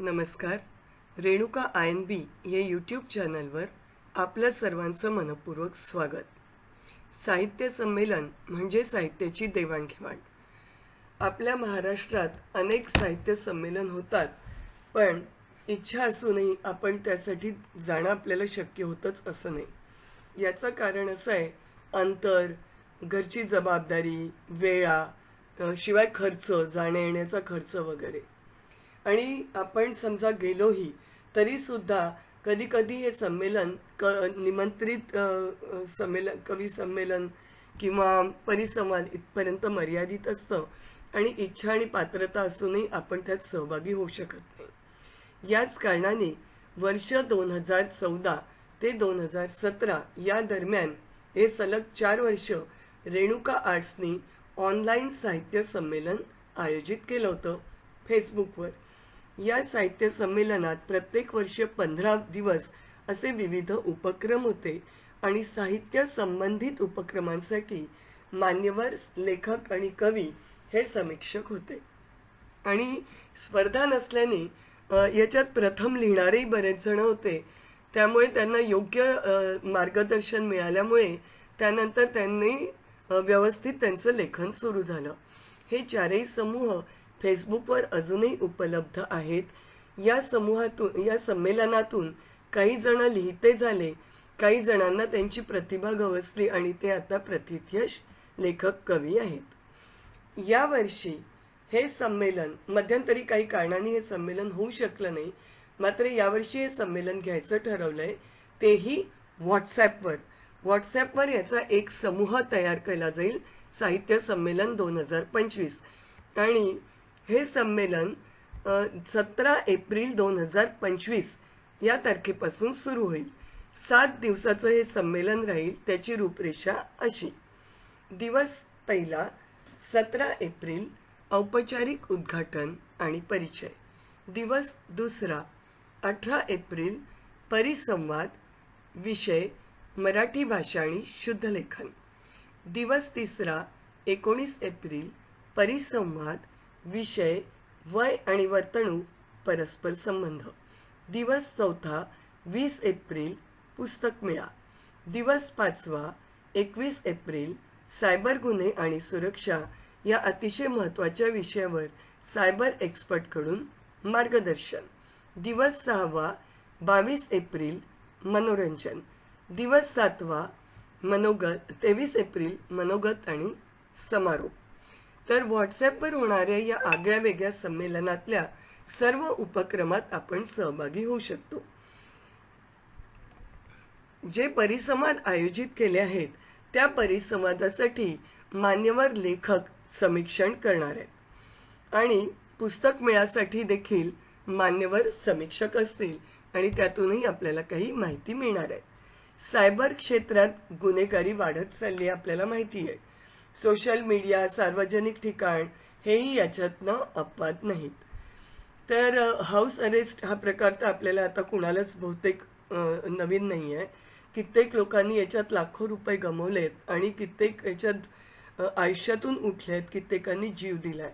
नमस्कार. Renuka I N बी या YouTube चॅनलवर आपल्या सर्वांचं मनपूर्वक स्वागत. साहित्य संमेलन म्हणजे साहित्याची देवाणघेवाण. आपल्या महाराष्ट्रात अनेक साहित्य संमेलन होतात पण इच्छा असूनही आपण त्यासाठी जाणं आपल्याला शक्य होतंच असं नाही. याचं कारण असं आहे अंतर घरची जबाबदारी वेळा शिवाय खर्च जाण्या येण्याचा खर्च वगैरे. आणि आपण समजा गेलोही तरी सुद्धा कधी कधी हे संमेलन क निमंत्रित संमेलन कवी संमेलन किंवा परिसंवाद इथपर्यंत मर्यादित असतं आणि इच्छा आणि पात्रता असूनही आपण त्यात सहभागी होऊ शकत नाही. याच कारणाने वर्ष दोन हजार चौदा ते दोन हजार सतरा या दरम्यान हे सलग चार वर्ष रेणुका आर्ट्सनी ऑनलाईन साहित्य संमेलन आयोजित केलं होतं. फेसबुकवर या साहित्य संमेलनात प्रत्येक वर्ष पंधरा दिवस असे विविध उपक्रम होते आणि साहित्य संबंधित उपक्रमांसाठी मान्यवर लेखक आणि कवी हे समीक्षक होते. आणि स्पर्धा नसल्याने याच्यात प्रथम लिहिणारेही बरेच जण होते. त्यामुळे त्यांना योग्य मार्गदर्शन मिळाल्यामुळे त्यानंतर त्यांनी व्यवस्थित त्यांचं लेखन सुरू झालं. हे चारही समूह फेसबुकवर अजूनही उपलब्ध आहेत. या समूहातून या संमेलनातून काही जण लिहिते झाले. काही जणांना त्यांची प्रतिभा गवसली आणि ते आता प्रतिथयश लेखक कवी आहेत. यावर्षी हे संमेलन मध्यंतरी काही कारणांनी हे संमेलन होऊ शकलं नाही. मात्र यावर्षी हे संमेलन घ्यायचं ठरवलंय. तेही व्हॉट्सॲपवर. व्हॉट्सॲपवर याचा एक समूह तयार केला जाईल. साहित्य संमेलन दोन हजार पंचवीस. आणि हे संमेलन सतरा एप्रिल दोन हजार पंचवीस या तारखेपासून सुरू होईल. सात दिवसाचं हे संमेलन राहील त्याची रूपरेषा अशी. दिवस पहिला सतरा एप्रिल औपचारिक उद्घाटन आणि परिचय. दिवस दुसरा अठरा एप्रिल परिसंवाद विषय मराठी भाषा आणि शुद्धलेखन दिवस तिसरा एकोणीस एप्रिल परिसंवाद विषय वय आणि वर्तणूक परस्पर संबंध. दिवस चौथा वीस एप्रिल पुस्तक मेळा. दिवस पाचवा एकवीस एप्रिल सायबर गुन्हे आणि सुरक्षा या अतिशय महत्त्वाच्या विषयावर सायबर एक्सपर्टकडून मार्गदर्शन. दिवस सहावा बावीस एप्रिल मनोरंजन. दिवस सातवा मनोगत तेवीस एप्रिल मनोगत आणि समारोप. तर व्हॉट्सॲपवर होणाऱ्या या आगळ्या वेगळ्या संमेलनातल्या सर्व उपक्रमात आपण सहभागी होऊ शकतो. जे परिसंवाद आयोजित केले आहेत त्या परिसंवादासाठी मान्यवर लेखक समीक्षण करणार आहेत. आणि पुस्तक मेळ्यासाठी देखील मान्यवर समीक्षक असतील आणि त्यातूनही आपल्याला काही माहिती मिळणार आहे. सायबर क्षेत्रात गुन्हेगारी वाढत चालली आपल्याला माहिती आहे. सोशल मीडिया सार्वजनिक ठिकाण हेही याच्यातनं अपवाद नाहीत. तर हाऊस अरेस्ट हा प्रकार तर आपल्याला आता कुणालाच बहुतेक नवीन नाही आहे कित्येक लोकांनी याच्यात लाखो रुपये गमावलेत आणि कित्येक याच्यात आयुष्यातून उठलेत कित्येकांनी जीव दिलाय.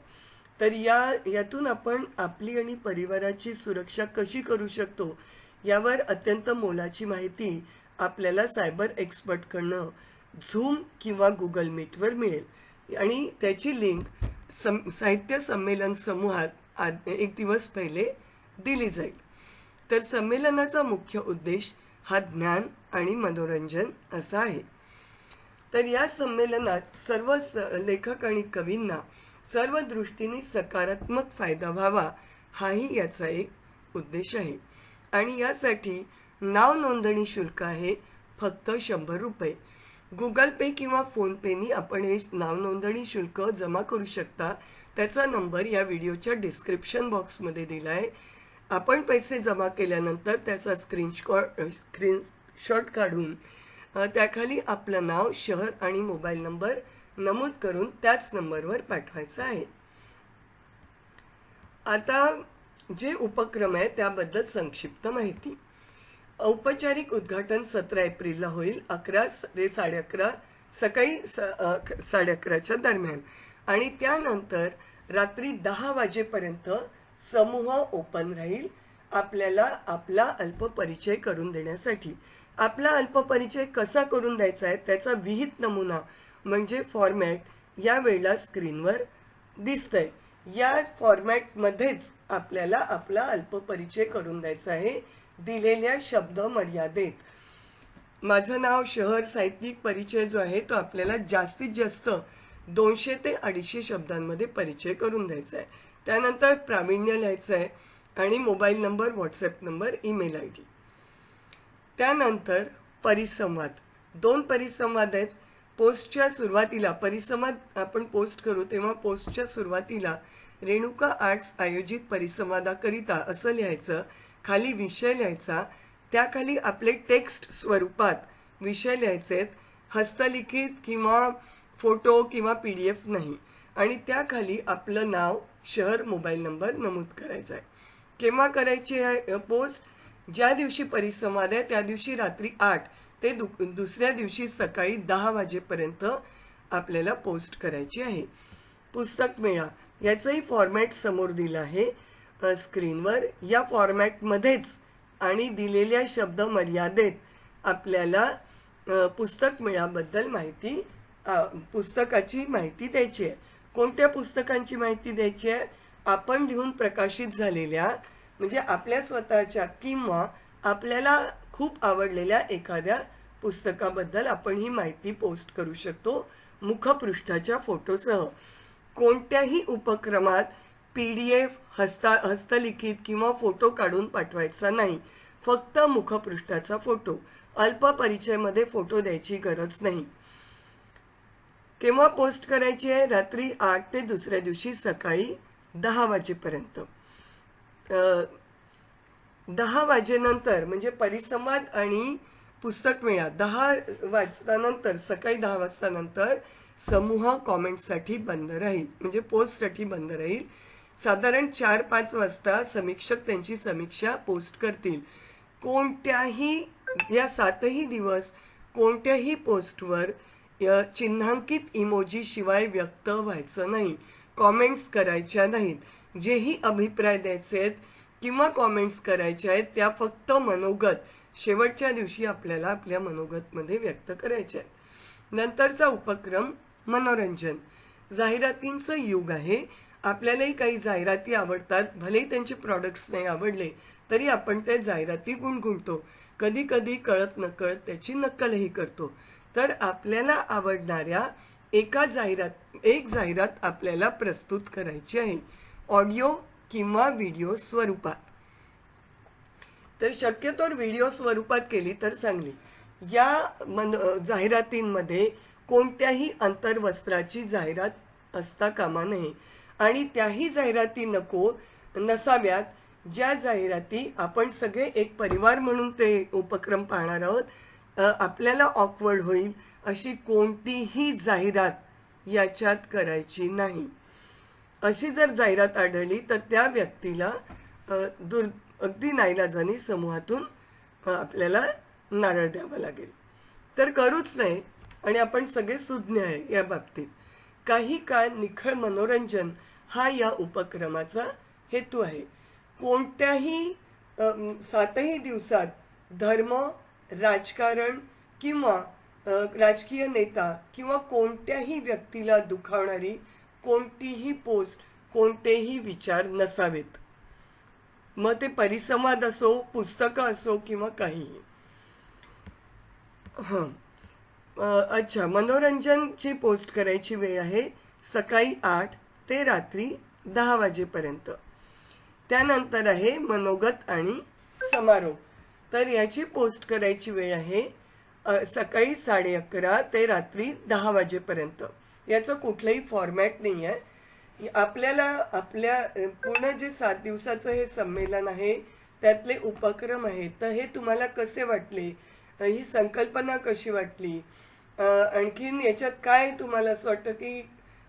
तर या यातून आपण आपली आणि परिवाराची सुरक्षा कशी करू शकतो यावर अत्यंत मोलाची माहिती आपल्याला सायबर एक्सपर्टकडनं झूम किंवा गुगल मीटवर मिळेल. आणि त्याची लिंक सम साहित्य संमेलन समूहात आज एक दिवस पहिले दिली जाईल. तर संमेलनाचा मुख्य उद्देश हा ज्ञान आणि मनोरंजन असा आहे. तर या संमेलनात सर्व स लेखक आणि कवींना सर्व दृष्टीने सकारात्मक फायदा व्हावा हाही याचा एक उद्देश आहे. आणि यासाठी नाव नोंदणी शुल्क आहे फक्त शंभर रुपये. गुगल पे किंवा फोनपेनी आपण हे नावनोंदणी शुल्क जमा करू शकता. त्याचा नंबर या व्हिडिओच्या डिस्क्रिप्शन बॉक्समध्ये दिला आहे आपण पैसे जमा केल्यानंतर त्याचा स्क्रीनशॉट स्क्रीनशॉट काढून त्याखाली आपलं नाव शहर आणि मोबाईल नंबर नमूद करून त्याच नंबरवर पाठवायचं आहे. आता जे उपक्रम आहे त्याबद्दल संक्षिप्त माहिती. औपचारिक उद्घाटन सतरा एप्रिलला होईल अकरा ते साडे अकरा सकाळी साडे अकराच्या दरम्यान. आणि त्यानंतर रात्री दहा वाजेपर्यंत समूह ओपन राहील आपल्याला आपला अल्पपरिचय करून देण्यासाठी. आपला अल्पपरिचय कसा करून द्यायचा आहे त्याचा विहित नमुना म्हणजे फॉर्मॅट या वेळेला स्क्रीनवर दिसतंय. या फॉर्मॅटमध्येच आपल्याला आपला अल्पपरिचय करून द्यायचा आहे. दिलेल्या शब्द मर्यादेत. माझं नाव शहर साहित्यिक परिचय जो आहे तो आपल्याला जास्तीत जास्त दोनशे ते अडीचशे शब्दांमध्ये परिचय करून द्यायचा आहे. त्यानंतर प्रावीण्य लिहायचं आहे आणि mobile number WhatsApp number email I D. त्यानंतर परिसंवाद. दोन परिसंवाद आहेत. पोस्टच्या सुरुवातीला परिसंवाद आपण पोस्ट करू तेव्हा पोस्टच्या सुरुवातीला रेणुका आर्ट्स आयोजित परिसंवादाकरिता असं लिहायचं खाली विषय लिहायचा त्याखाली आपले टेक्स्ट स्वरूपात विषय लिहायचे आहेत. हस्तलिखित किंवा फोटो किंवा पी डी एफ नाही. आणि त्याखाली आपलं नाव शहर मोबाईल नंबर नमूद करायचा आहे. केव्हा करायची आहे? पोस्ट ज्या दिवशी परिसंवाद आहे त्या दिवशी रात्री आठ ते दु दुसऱ्या दिवशी सकाळी दहा वाजेपर्यंत आपल्याला पोस्ट करायची आहे. पुस्तक मेळा. याचंही फॉर्मॅट समोर दिलं आहे. स्क्रीनवर या फॉर्मॅटमध्येच आणि दिलेल्या शब्द मर्यादेत आपल्याला पुस्तक मिळाबद्दल माहिती पुस्तकाची माहिती द्यायची आहे. कोणत्या पुस्तकांची माहिती द्यायची आहे? आपण लिहून प्रकाशित झालेल्या म्हणजे आपल्या स्वतःच्या किंवा आपल्याला खूप आवडलेल्या एखाद्या पुस्तकाबद्दल आपण ही माहिती पोस्ट करू शकतो मुखपृष्ठाच्या फोटोसह. कोणत्याही उपक्रमात पी डी एफ हस्ता हस्तलिखित किंवा फोटो काढून पाठवायचा नाही. फक्त मुखपृष्ठाचा फोटो. अल्प परिचयमध्ये फोटो द्यायची गरज नाही. केव्हा पोस्ट करायची आहे? रात्री आठ ते दुसऱ्या दिवशी सकाळी दहा वाजेपर्यंत. दहा वाजेनंतर म्हणजे परिसंवाद आणि पुस्तक मेळा. दहा वाजतानंतर सकाळी दहा वाजतानंतर समूह कॉमेंटसाठी बंद राहील. म्हणजे पोस्टसाठी बंद राहील. साधारण चार पाच वाजता समीक्षक त्यांची समीक्षा पोस्ट करतील. कोणत्याही या सातही दिवस कोणत्याही पोस्टवर चिन्हांकित इमोजी शिवाय व्यक्त व्हायचं नाही. कॉमेंट्स करायच्या नाहीत. जेही अभिप्राय द्यायचे आहेत किंवा कॉमेंट्स करायच्या आहेत त्या फक्त मनोगत. शेवटच्या दिवशी आपल्याला आपल्या मनोगतमध्ये व्यक्त करायच्या आहेत. नंतरचा उपक्रम मनोरंजन. जाहिरातींचं युग आहे. आपल्यालाही काही जाहिराती आवडतात भलेही त्यांचे प्रॉडक्ट्स नाही आवडले तरी आपण त्या जाहिराती गुणगुणतो. कधी कधी कळत नकळत त्याची नक्कलही करतो. तर आपल्याला आवडणाऱ्या एका जाहिरात एक जाहिरात आपल्याला प्रस्तुत करायची आहे. ऑडिओ किंवा व्हिडिओ स्वरूपात. तर शक्यतोर व्हिडिओ स्वरूपात केली तर चांगली. या मन जाहिरातींमध्ये कोणत्याही अंतर्वस्त्राची जाहिरात असता कामा नये. आणि त्याही जाहिराती नको नसाव्यात. ज्या जाहिराती आपण सगळे एक परिवार म्हणून ते उपक्रम पाहणार आहोत आपल्याला ऑकवर्ड होईल अशी कोणतीही जाहिरात याच्यात करायची नाही. अशी जर जाहिरात आढळली तर त्या व्यक्तीला दुर् अगदी नाईलाजाने समूहातून आपल्याला नारळ द्यावा लागेल. तर करूच नाही आणि आपण सगळे सुज्ञ आहे या बाबतीत. काही काळ निखळ मनोरंजन हा या उपक्रमाचा हेतू आहे. कोणत्याही सातही दिवसात धर्म राजकारण किंवा राजकीय नेता किंवा कोणत्याही व्यक्तीला दुखावणारी कोणतीही पोस्ट कोणतेही विचार नसावेत. मग ते परिसंवाद असो पुस्तकं असो किंवा काहीही. हां. अच्छा मनोरंजनची पोस्ट करायची वेळ आहे सकाळी आठ ते रात्री दहा वाजेपर्यंत. त्यानंतर आहे मनोगत आणि समारोप. तर याची पोस्ट करायची वेळ आहे सकाळी साडे अकरा ते रात्री दहा वाजेपर्यंत. याचं कुठलंही फॉर्मॅट नाही आहे. आपल्याला आपल्या पूर्ण जे सात दिवसाचं हे संमेलन आहे त्यातले उपक्रम आहेत तर हे तुम्हाला कसे वाटले? ही संकल्पना कशी वाटली? आणखीन याच्यात काय तुम्हाला असं वाटतं की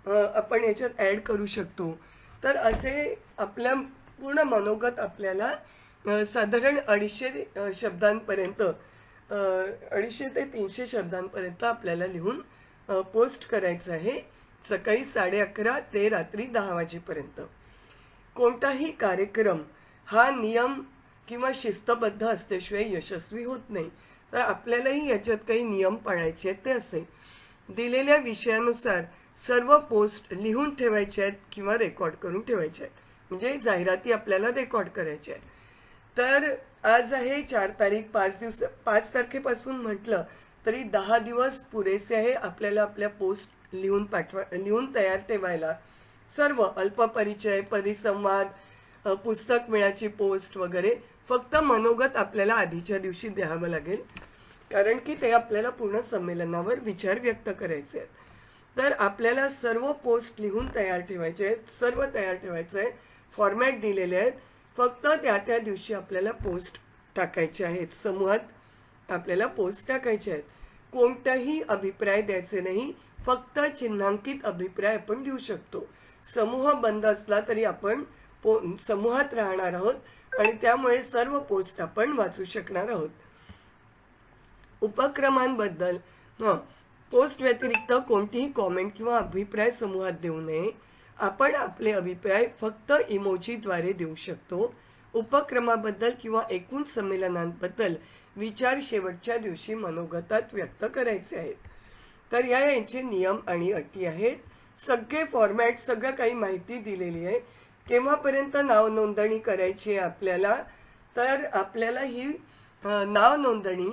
आपण याच्यात ॲड करू शकतो? तर असे आपल्या पूर्ण मनोगत आपल्याला साधारण अडीचशे शब्दांपर्यंत अडीचशे ते तीनशे शब्दांपर्यंत आपल्याला लिहून पोस्ट करायचं आहे सकाळी साडे अकरा ते रात्री दहा वाजेपर्यंत. कोणताही कार्यक्रम हा नियम किंवा शिस्तबद्ध असल्याशिवाय यशस्वी होत नाही. तर आपल्यालाही याच्यात काही नियम पाळायचे आहेत ते असे. दिलेल्या विषयानुसार सर्व पोस्ट लिहून ठेवायचे आहेत किंवा रेकॉर्ड करून ठेवायचे आहेत. म्हणजे जाहिराती आपल्याला रेकॉर्ड करायच्या आहेत. तर आज आहे चार तारीख पाच दिवस पाच तारखेपासून म्हटलं तरी दहा दिवस पुरेसे आहे आपल्याला आपल्या पोस्ट लिहून पाठवा लिहून तयार ठेवायला. सर्व अल्पपरिचय परिसंवाद पुस्तक मिळाची पोस्ट वगैरे फक्त मनोगत आपल्याला आधीच्या दिवशी द्यावं लागेल. कारण की ते आपल्याला पूर्ण संमेलनावर विचार व्यक्त करायचे आहेत. तर आपल्याला सर्व पोस्ट लिहून तयार ठेवायचे आहेत. सर्व तयार ठेवायचं आहे फॉर्मॅट दिलेले आहेत. फक्त त्या त्या दिवशी आपल्याला पोस्ट टाकायचे आहेत. समूहात आपल्याला पोस्ट टाकायचे आहेत. कोणताही अभिप्राय द्यायचे नाही. फक्त चिन्हांकित अभिप्राय आपण देऊ शकतो. समूह बंद असला तरी आपण पो समूहात राहणार आहोत. आणि त्यामुळे सर्व पोस्ट आपण वाचू शकणार आहोत. उपक्रमांबद्दल पोस्ट व्यतिरिक्त कोणतीही कॉमेंट किंवा अभिप्राय समूहात देऊ नये. आपण आपले अभिप्राय फक्त इमोजीद्वारे देऊ शकतो. उपक्रमाबद्दल किंवा एकूण संमेलनांबद्दल विचार शेवटच्या दिवशी मनोगतात व्यक्त करायचे आहेत. तर या यांचे नियम आणि अटी आहेत. सगळे फॉर्मॅट सगळं काही माहिती दिलेली आहे. केव्हापर्यंत नाव नोंदणी करायची आहे आपल्याला? तर आपल्याला ही नाव नोंदणी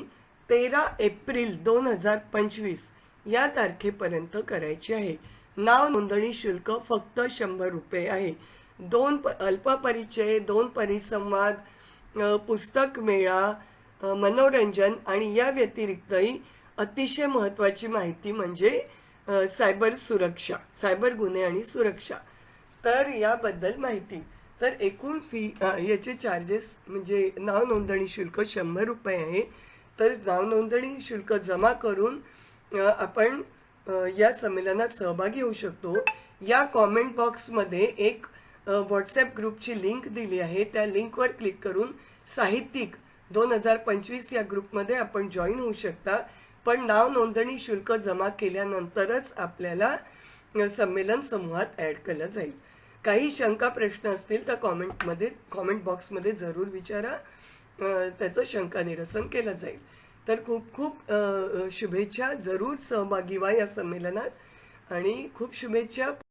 तेरा एप्रिल दोन हजार पंचवीस या तारखेपर्यंत करायची आहे. नाव नोंदणी शुल्क फक्त शंभर रुपये आहे. दोन प अल्पपरिचय दोन परिसंवाद पुस्तक मेळा मनोरंजन आणि या व्यतिरिक्तही अतिशय महत्त्वाची माहिती म्हणजे सायबर सुरक्षा सायबर गुन्हे आणि सुरक्षा. तर याबद्दल माहिती. तर एकूण फी याचे चार्जेस म्हणजे नाव नोंदणी शुल्क शंभर रुपये आहे. तर नाव नोंदणी शुल्क जमा करून आपण या संमेलनात सहभागी होऊ शकतो. या कॉमेंट बॉक्समध्ये एक व्हॉट्सॲप ग्रुपची लिंक दिली आहे. त्या लिंकवर क्लिक करून साहित्यिक दोन हजार पंचवीस या ग्रुपमध्ये आपण जॉईन होऊ शकता. पण नाव नोंदणी शुल्क जमा केल्यानंतरच आपल्याला संमेलन समूहात ॲड केलं जाईल. काही शंका प्रश्न असतील तर कॉमेंटमध्ये कॉमेंट बॉक्समध्ये जरूर विचारा. त्याचं शंका निरसन केलं जाईल. तर खूप खूप शुभेच्छा. जरूर सहभागी व्हा या संमेलनात. आणि खूप शुभेच्छा.